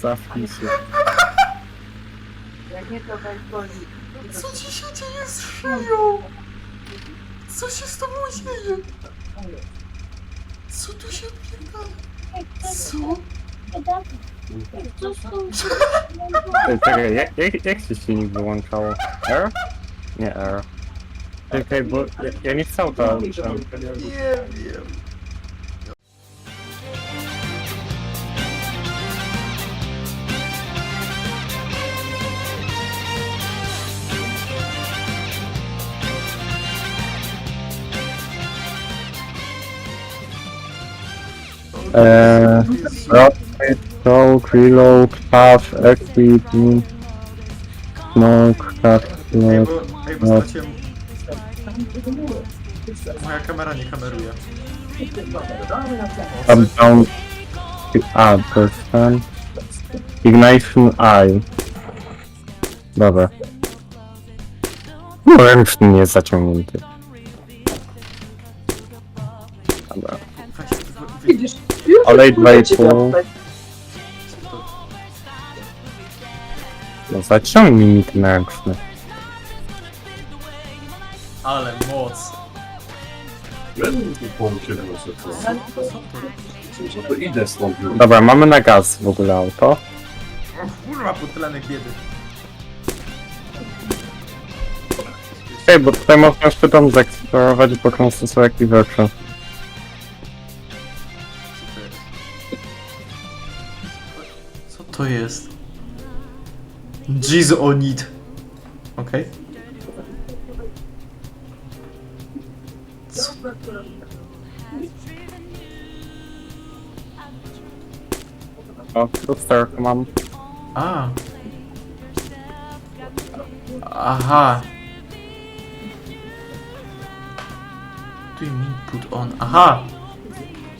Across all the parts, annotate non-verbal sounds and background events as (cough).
Zawpij się. Jak nie to weź boli. Co ci się dzieje z szyją? Co się z tobą dzieje? Co tu się odpierdala? Co? (laughs) Ej, Czekaj, jak, jak, jak się silnik wyłączało? R? Nie R. Czekaj, bo ja, ja nie chcę to. Nie wiem. Eee, rotate, choke, reload, puff, exit, smoke, cut, Ej, bo, ej, bo straciłem... Moja kamera nie kameruje. Up, down. A, to jest ten. Ignition Eye. Dobra. No, ręczny nie jest zaciągnięty. Dobra. weź, wy- wy- Widzisz? Olej Kurde, ci 2,5. dam. co? No, zaciągnij mi ten ręczny. Ale moc. No to idę stąd już. Dobra, mamy na gaz w ogóle auto. O kurwa, podtlenek biedy. Ej, bo tutaj można jeszcze dom zeksplorować, bo często są jakieś rzeczy. To jest? Jeez on it. Okej. O, lusterko mam. A. Aha. Tu im input on. Aha.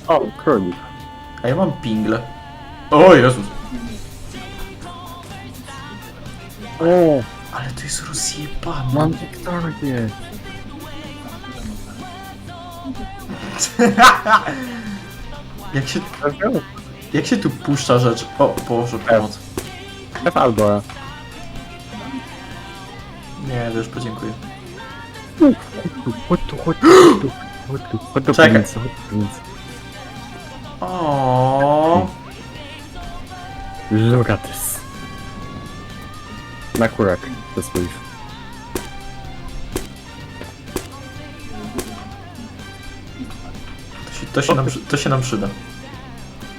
O, królik. A ja mam pingle. O Jezus. O, Ale to jest rozjebane. mam Wiktorię. (laughs) jak się, jak się tu puszcza rzecz? O Boże, pomoc. F albo E. Nie, to już podziękuję. Chodź tu, chodź tu, chodź tu, chodź do Czekaj. piwnicy, chodź do piwnicy. O. Na kurak, to swój. To się, to, się nam, przy- to się nam przyda.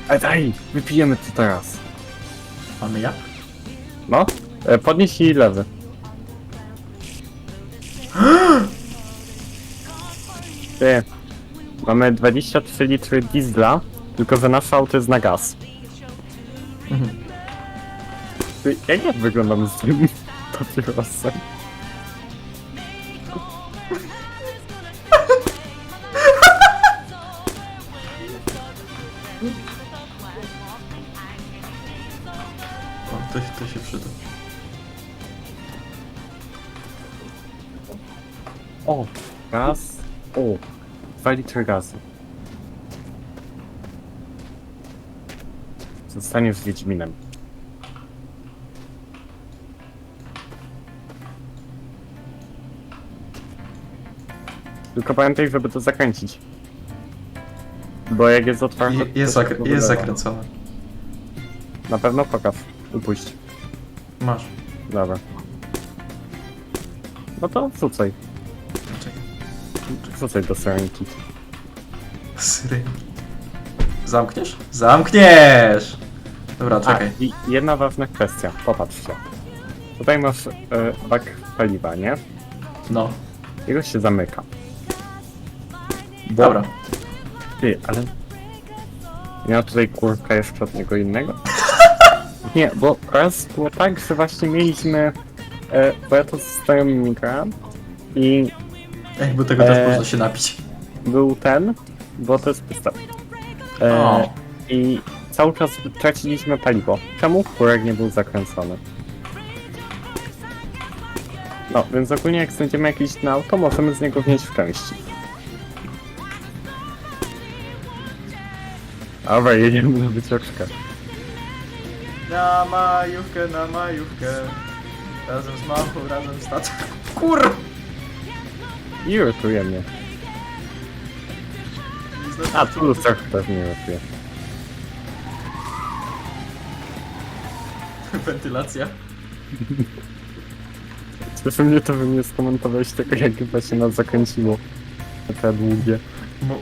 Ej, daj, wypijemy to teraz. Mamy jak? No, e, podnieś i lewy. (gasps) Ty, mamy 23 litry diesla, tylko że nasze auto jest na gaz. Mhm. Ty, jak ja wyglądam z tym papierosem? O, to, się- to się przyda. O, gaz. O, 2 litry gazu. Zostaniesz z Wiedźminem. Tylko pamiętaj, żeby to zakręcić. Bo jak jest otwarte... Je, to jest, się zakr- jest zakręcone. Na pewno pokaż. Upuść. Masz. Dobra. No to wrzucaj. Czekaj. Wrzucaj do serenki. Syry. Zamkniesz? Zamkniesz! Dobra, A, czekaj. i jedna ważna kwestia. Popatrzcie. Tutaj masz e, bak paliwa, nie? No. Jego się zamyka. Dobra. Ty, ale... Miał tutaj kurka jeszcze od niego innego? (laughs) Nie, bo raz było tak, że właśnie mieliśmy... E, bo ja to z znajomymi grałem i Ej, bo tego też Eee. można się napić. był ten, bo to jest pusta. E, O. I cały czas traciliśmy paliwo. Czemu kurek nie był zakręcony? No, więc ogólnie jak znajdziemy jakieś na auto, możemy z niego wziąć w części. Dobra, jedziemy na wycieczkę. Na majówkę, na majówkę. Razem z mamą, razem z tatą. Kur! I irytuje mnie. A, tu lusterko też mnie irytuje. (laughs) Wentylacja. Cieszy mnie to, że nie skomentowałeś tego, jak chyba się nas zakręciło. Te długie. Mo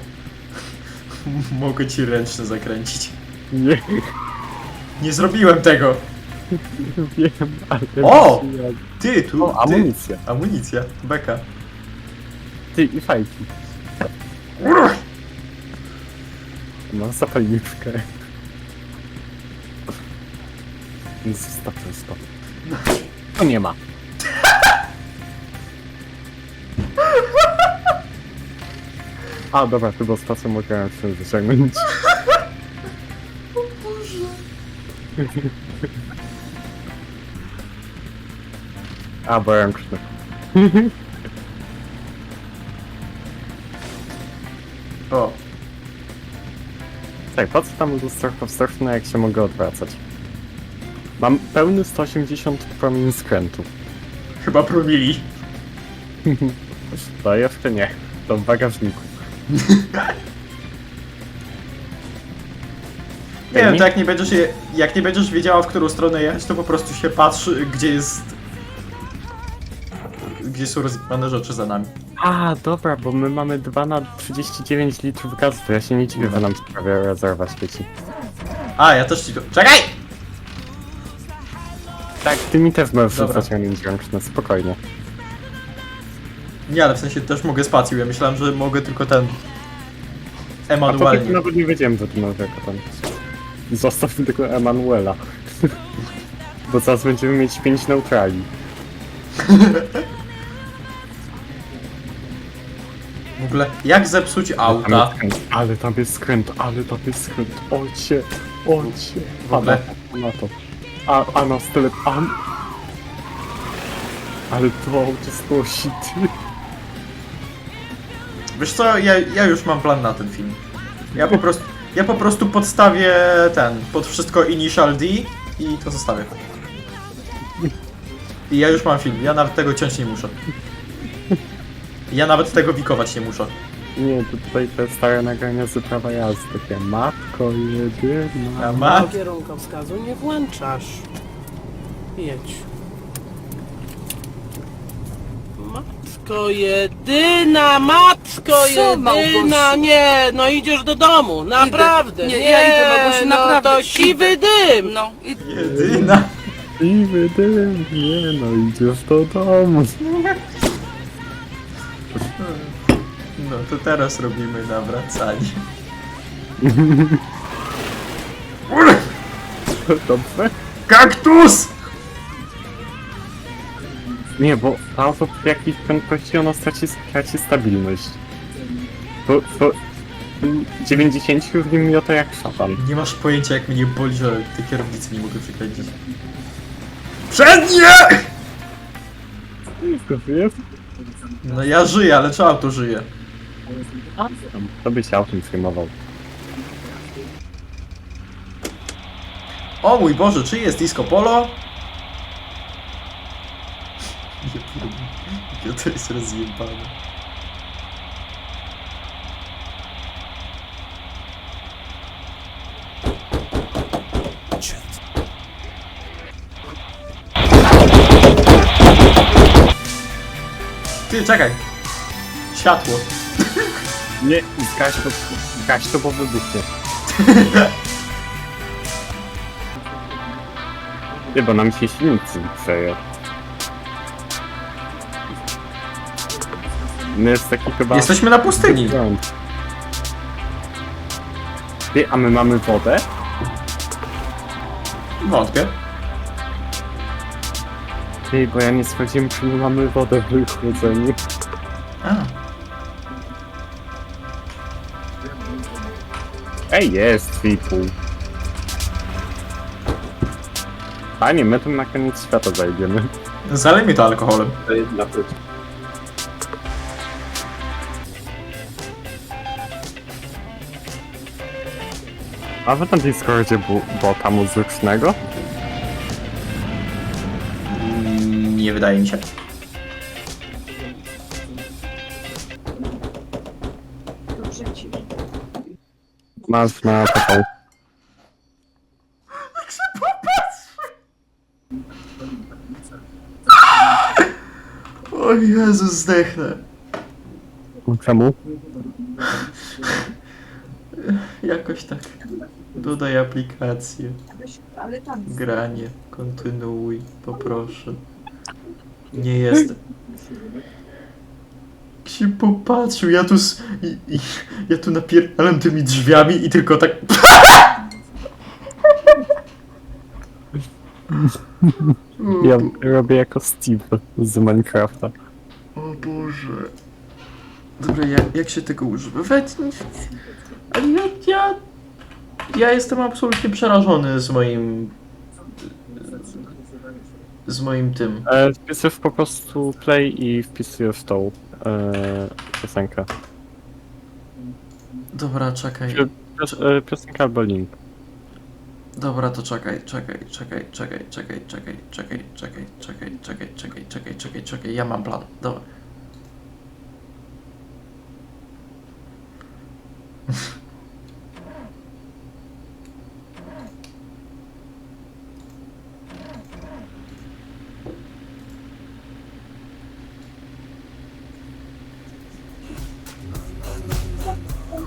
(laughs) mogę ci ręczny zakręcić. Nie Nie zrobiłem tego! wiem, ale... O! Ty, tu, O, ty. amunicja. Amunicja, beka. Ty i fajki. No, zapalniczkę. Zostaw to, stop. To nie ma. A, dobra, bo stację mogę się wyciągnąć. (laughs) (laughs) A, bo ręczny. (laughs) O, Tak, po co tam lusterko wsteczne, jak się mogę odwracać? Mam pełny 180 promień skrętu. chyba promili. To jeszcze nie. To w bagażniku. Nie wiem, to jak nie będziesz je, jak nie będziesz wiedziała w którą stronę jechać, to po prostu się patrzy, gdzie jest... Gdzie są rozjebane rzeczy za nami. A, dobra, bo my mamy 2 na 39 litrów gazu, to ja się nie dziwię, że nam sprawia rezerwa świeci. A, ja też ci to... Czekaj! Tak, ty mi też możesz Dobra. zaciągnąć ręczne, spokojnie. Nie, ale w sensie też mogę spacją. Ja myślałem, że mogę tylko ten... A to Emanualnie. nawet nie wiedziałem, że ty masz jako ten. Zostaw mi tylko Emanuela. (laughs) bo zaraz będziemy mieć 5 neutrali. (laughs) W ogóle, jak zepsuć Tam auta? skręt, ale tam jest skręt, ale tam jest skręt. Ojcie, ojcie. W ogóle- A na to. A, a na stole. A... Ale to auto znosi, ty. Wiesz co, ja, ja już mam plan na ten film. Ja po prostu... Ja po prostu podstawię ten, pod wszystko Initial D i to zostawię. I ja już mam film, ja nawet tego ciąć nie muszę. Ja nawet tego wikować nie muszę. Nie, to tutaj te stare nagrania z prawa jazdy. Takie matko jedyna. A ma... Kierunkowskazu nie włączasz. Jedź. Matko jedyna, matko Co, jedyna, Małgosiu? nie, no idziesz do domu, naprawdę, Nie, nie, ja idę, Małgosiu, no naprawdę, to siwy dym. No i Jedyna. I wydym, nie no, idziesz do domu. No to teraz robimy nawracanie. (laughs) Dobrze? Kaktus! Nie, bo auto przy jakiejś prędkości ono straci, straci stabilność. To, to 90 już nie miota jak szatan. Nie masz pojęcia jak mnie boli, że tej kierownicy nie mogę przykręcić. Przednie! To jest? No ja żyję, ale czy auto żyje? To byś autem filmował. O mój Boże, czy jest disco polo? Ja to jest rozjebane. Ty, czekaj! Światło. Nie, zgaś to, zgaś to, bo wybuchnie. (laughs) Nie, bo nam się silnicy grzeje. No jest taki chyba... Jesteśmy na pustyni. Prąd. Ty, a my mamy wodę? Wątpię. Ty, bo ja nie sprawdziłem, czy my mamy wodę w wychłodzeniu. A. Ej, jest Triple. Panie, my tu na koniec świata zajdziemy. Zalej mi to alkoholem. A wy na Discordzie bu- bota muzycznego? Nie wydaje mi się. Dobrze ci. Masz na taką. O Jezus, zdechnę. Czemu? (laughs) (laughs) Jakoś tak. Dodaj aplikację. Granie. Kontynuuj. Poproszę. Nie jest. Się popatrzył, ja tu. s- I, i, ja tu napierdalam tymi drzwiami i tylko tak. (laughs) Ja robię jako Steve z Minecrafta. O Boże. Dobra, jak, jak się tego używa? Weź, ale ja, ja, ja jestem absolutnie przerażony z moim, z moim tym. E, wpisujesz po prostu play i wpisujesz tą e, piosenkę. Dobra, czekaj. Pios, pios, e, piosenka albo link. Dobra, to czekaj, czekaj, czekaj, czekaj, czekaj, czekaj, czekaj, czekaj, czekaj, czekaj, czekaj, czekaj, czekaj, czekaj, ja mam plan. Dobra.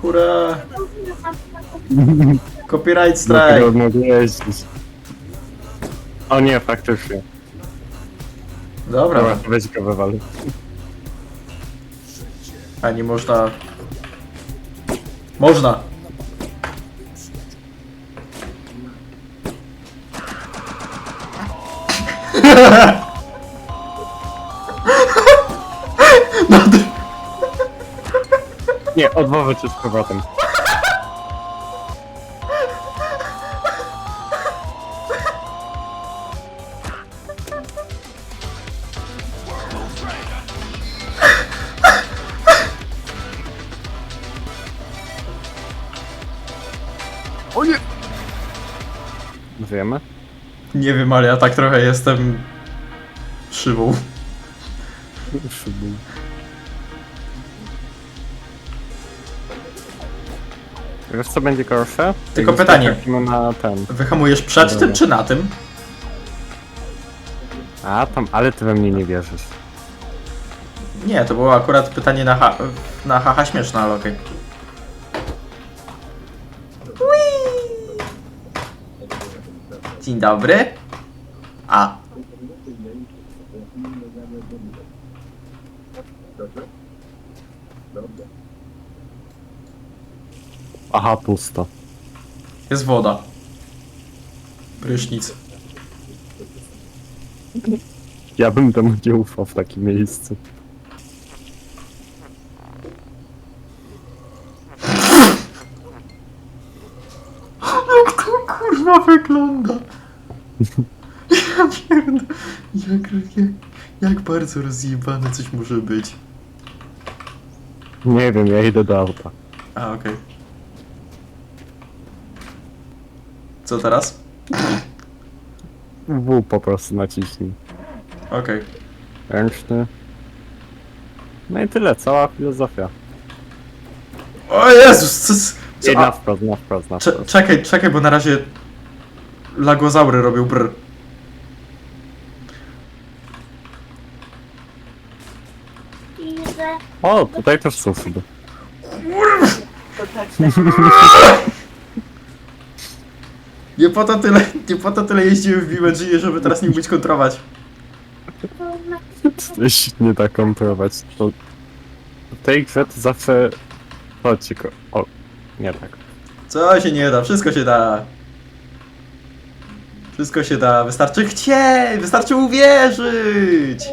Hurra! Copyright strike! mogę jeździć. O nie, faktycznie. Dobra, Dobra, to weź go wywal. a nie można... Można! (laughs) Nie, odwołę cię z powrotem. O nie! Wiemy? nie wiem, ale ja tak trochę jestem... szybą. Szybu. Wiesz co będzie gorsze? Tylko Jak pytanie. na ten. Wyhamujesz przed Dobra. tym czy na tym? A tam, ale ty we mnie nie wierzysz. Nie, to było akurat pytanie na, ha na haha śmieszne, ale okej. Dzień dobry. A. Aha, pusto. Jest woda. Prysznic. Ja bym temu nie ufał w takim miejscu. Jak to kurwa wygląda? Ja pierdolę. Jak, jak, jak bardzo rozjebane coś może być. Nie wiem, ja idę do auta. A, okej. Co teraz? W po prostu naciśnij. Okej. Ręczny. No i tyle, cała filozofia. O Jezus, co... co- na a, wprost, na wprost, na cze, wprost. czekaj, czekaj, bo na razie... Lagozaury robią brr. O, tutaj też są szyby. (laughs) Nie po to tyle, nie po to tyle jeździłem w BeamNG, żeby teraz nie umieć kontrolować. To się nie da kontrolować. To... W tej grze to zawsze... Chodźcie, ko... O, nie tak. Co się nie da, wszystko się da. Wszystko się da, wystarczy chcieć, wystarczy uwierzyć.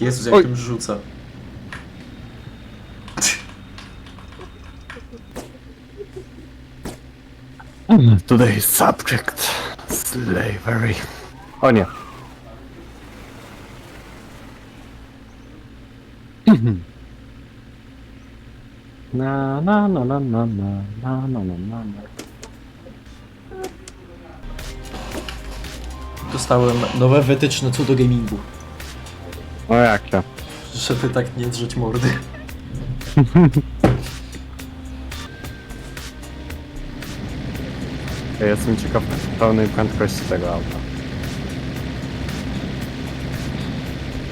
Jezus, jak Oj. tym rzuca. Today's subject. Slavery. O nie. Na na na na na na na na na na na. Dostałem nowe wytyczne co do gamingu. O jak to? Żeby tak nie drzeć mordy. (laughs) Ja jestem ciekaw pełnej prędkości tego auta.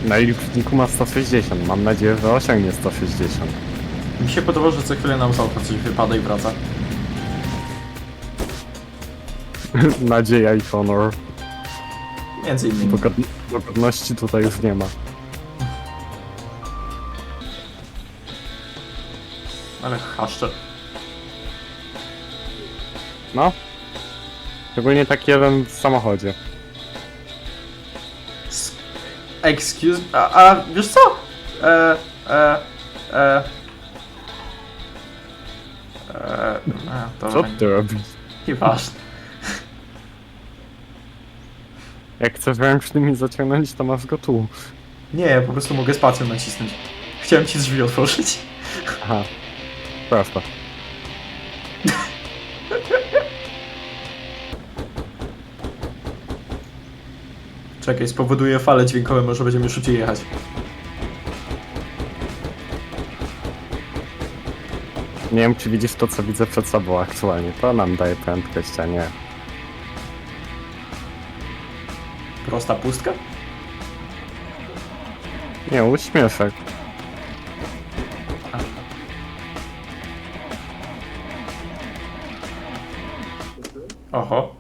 Na liczniku ma 160. Mam nadzieję, że osiągnie 160. Mi się podoba, że co chwilę nam z auta coś wypada i wraca. (laughs) Nadzieja i honor. Między innymi. Dokładn- Dokładności tutaj już nie ma. Ale chaszcze. No. Szczególnie taki jeden w samochodzie. S- Excuse... A, a wiesz co? E, e, e... E, a, Co dobra, ty robisz? nieważne. Jak chcesz ręcznymi zaciągnąć, to masz go tu. Nie, po prostu mogę spacją nacisnąć. Chciałem ci drzwi otworzyć. Aha. Prosto. Czekaj, spowoduje fale dźwiękowe, może będziemy szybciej jechać. Nie wiem, czy widzisz to, co widzę przed sobą aktualnie. To nam daje prędkość, a nie. Prosta pustka? Nie, uśmieszek. Oho.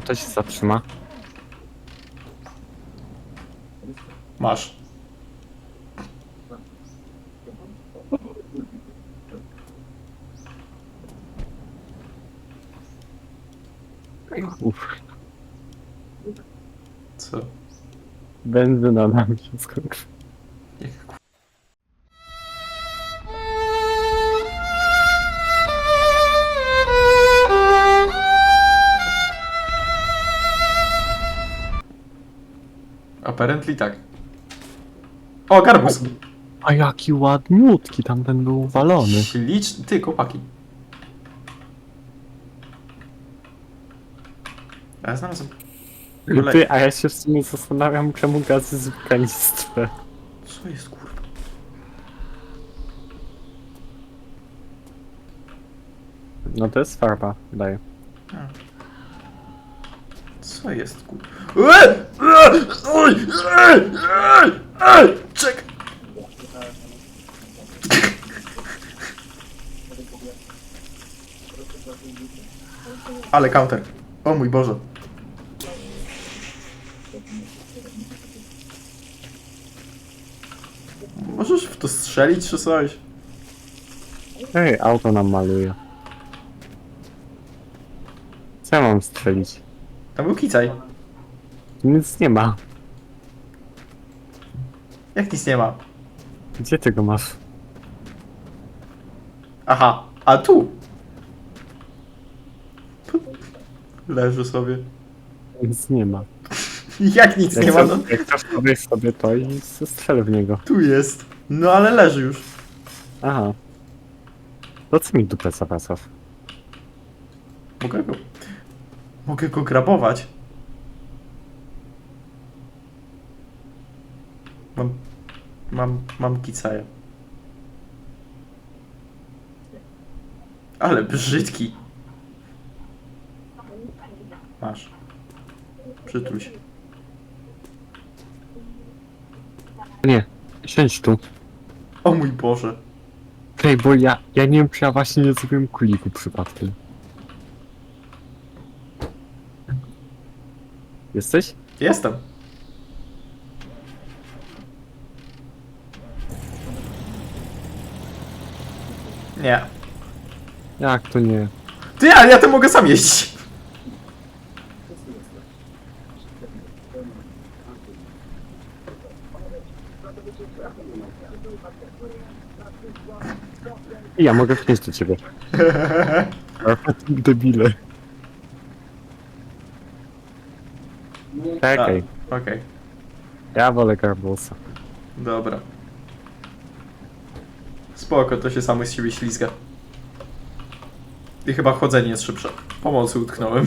Auto się zatrzyma. Masz. Uff, Co? benzyna nam się skończy. Apparently tak. O, garbus! A jaki ładniutki, tamten był walony. Śliczny. Ty, chłopaki. Ja znalazłem. Kolej. Ty, a ja się w sumie zastanawiam, czemu gaz jest w kanistrze. Co jest kurwa? No to jest farba, daję. Co jest! Oj! Eee! Czek! Ale counter. O mój Boże. Możesz w to strzelić czy coś? Ej, auto nam maluje. Co ja mam strzelić? Tam był kicaj. Nic nie ma. Jak nic nie ma. Gdzie ty go masz? Aha, a tu. Leży sobie. Nic nie ma. Jak nic Jak, nie ma, chcesz- no. jak chcesz podejść sobie to i strzel w niego. Tu jest. No ale leży już. Aha. To co mi dupę zawracasz? Mogę go. Mogę go grabować. Mam. Mam. Mam kicaja. Ale brzydki. Masz. Przytul się. Nie, siedź tu. O mój Boże. Ej, bo ja, ja nie wiem, czy ja właśnie nie zrobiłem kuliku przypadkiem. Jesteś? Jestem. Nie. Jak to nie? Ty, ale ja to mogę sam jeździć. I ja mogę wnieść do ciebie. (laughs) Debile. Czekaj, A, Okej, ja wolę Garbosa. dobra. Spoko, to się samo z siebie ślizga. I chyba chodzenie jest szybsze. Pomocy utknąłem.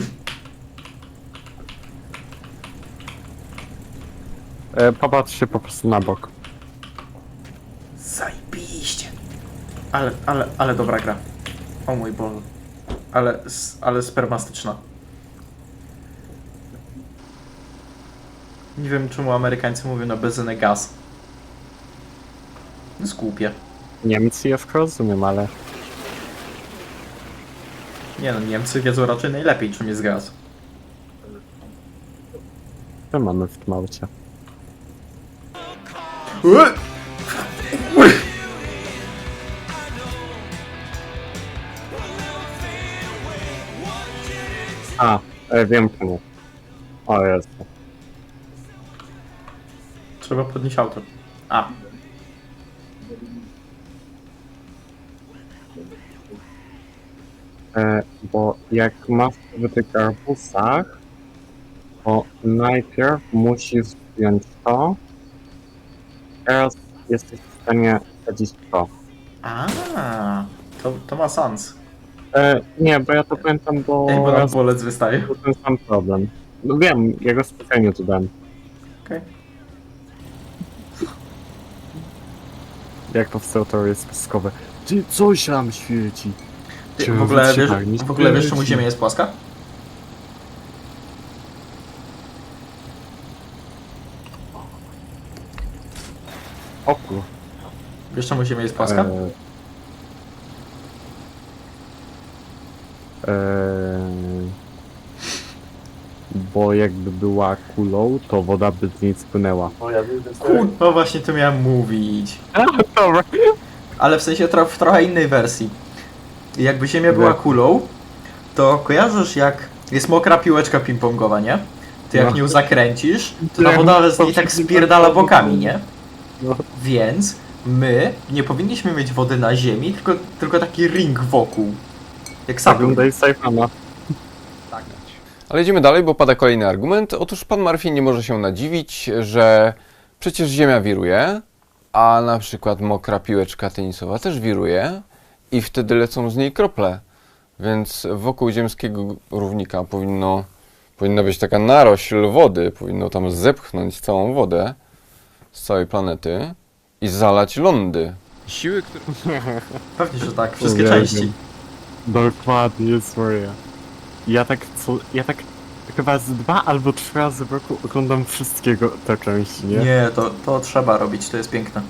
E, popatrz się po prostu na bok. Zajebiście. Ale, ale, ale dobra gra. O mój Boże. Ale, s- ale spermastyczna. Nie wiem czemu Amerykańcy mówią na benzyny gaz. To jest głupie. Niemcy jeszcze rozumiem, ale Nie no, Niemcy wiedzą raczej najlepiej czym jest gaz. co mamy w tym aucie? A, e, wiem czemu. O jest. Trzeba podnieść auto. A. E, bo jak masz w tych to najpierw musisz wziąć to. Teraz jesteś w stanie wsadzić to. A, to, to ma sens. E, nie, bo ja to pamiętam, bo Ej, bo nam raz bolec wystaje. był ten sam problem. No wiem, ja go specjalnie tu dałem. Okej. Jak powstał teorie spiskowe. Ty, coś tam świeci. Ty, Czy W ogóle wiesz, wytrzymali? w ogóle wiesz czemu Ziemia jest płaska? O kur... Wiesz czemu Ziemia jest płaska? E, e, bo jakby była kulą, to woda by z niej spłynęła. Kurwa, właśnie to miałem mówić. (laughs) Dobra. Ale w sensie tro w trochę innej wersji. Jakby Ziemia była kulą, to kojarzysz jak jest mokra piłeczka ping-pongowa, nie? Ty jak No. nią zakręcisz, to ta Wiem, woda z niej tak spierdala bokami, nie? No. Więc my nie powinniśmy mieć wody na ziemi, tylko, tylko taki ring wokół. Jak Saturn. Oglądaj Saifana. Ale idziemy dalej, bo pada kolejny argument. Otóż pan Marfin nie może się nadziwić, że przecież Ziemia wiruje, a na przykład mokra piłeczka tenisowa też wiruje i wtedy lecą z niej krople. Więc wokół ziemskiego równika powinno, powinna być taka narośl wody, powinno tam zepchnąć całą wodę z całej planety i zalać lądy. Siły, które... (laughs) Pewnie, że tak, wszystkie Uwielbiam. części. Dokładnie, swoje. Ja tak co, ja tak chyba z dwa albo trzy razy w roku oglądam wszystkiego te części, nie? Nie, to, to trzeba robić, to jest piękne.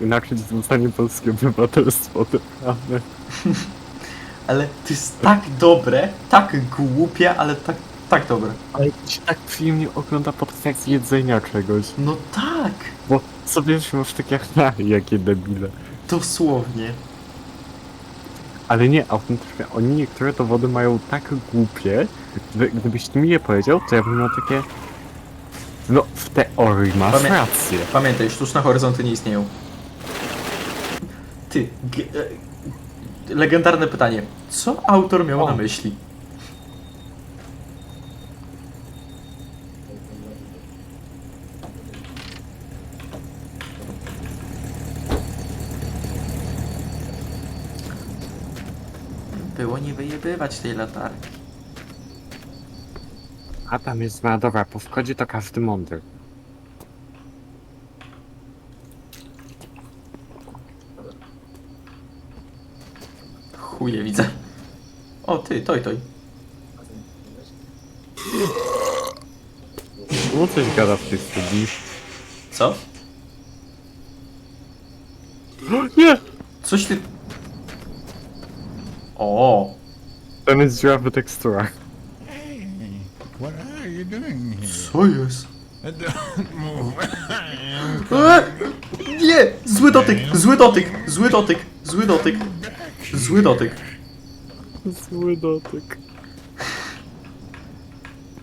Inaczej zostanie polskie obywatelstwo, naprawdę. (laughs) Ale to jest tak dobre, tak głupie, ale tak, tak dobre. Ale to się tak przyjemnie ogląda podczas jedzenia czegoś. No tak, Bo sobie już masz takie, (laughs) ha, jakie debile. dosłownie. Ale nie, autentycznie, oni niektóre dowody mają tak głupie, że gdybyś mi je powiedział, to ja bym miał takie... No, w teorii masz Pamię- rację. Pamiętaj, sztuczne horyzonty nie istnieją. Ty, g- e, legendarne pytanie. Co autor miał O. na myśli? Było nie wyjebywać tej latarki. A tam jest dobra, po wchodzie to każdy mądry. Chuje widzę. O ty, toj, toj. No coś gada w tej studii. Co? Nie! Coś ty... O, Ten jest dziura w teksturach. What are you doing here? co jest? Don't move. Nie! Zły dotyk! Zły dotyk! Zły dotyk! Zły dotyk! Zły dotyk! Zły dotyk.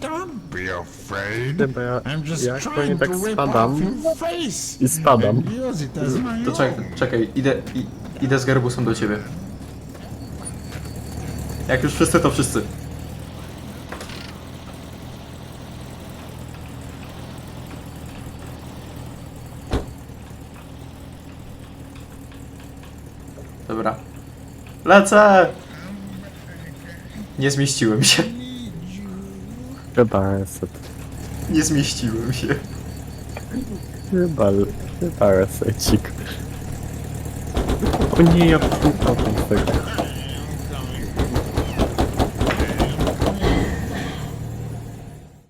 Don't be afraid. Ja, I'm just jak trying pewnie tak to whip spadam off your face i spadam. and use it as my To own. czekaj, czekaj, idę, i, idę z garbusem do ciebie. Jak już wszyscy, to wszyscy. Dobra. Lecę! Nie zmieściłem się. Chyba reset. Nie zmieściłem się. Chyba, chyba resecik. O nie, ja z tego.